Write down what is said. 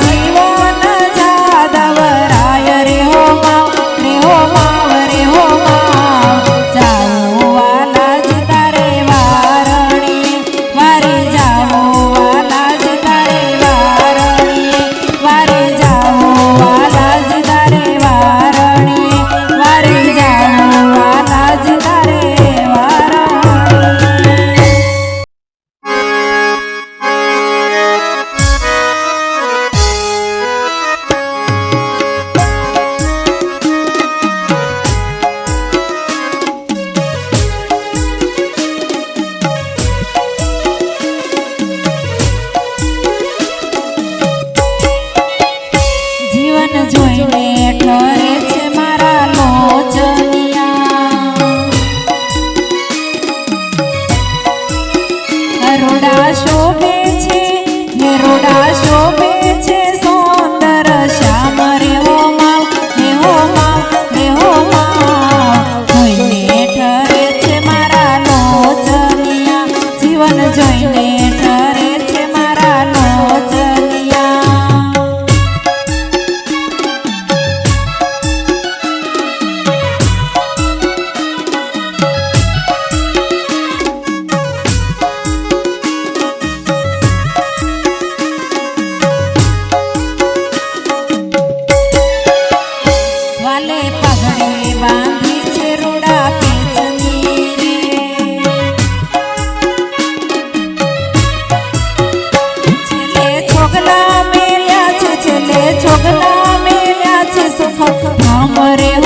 જીવો મન જાદવ રાય રે હો મા રે હો મા. дарила.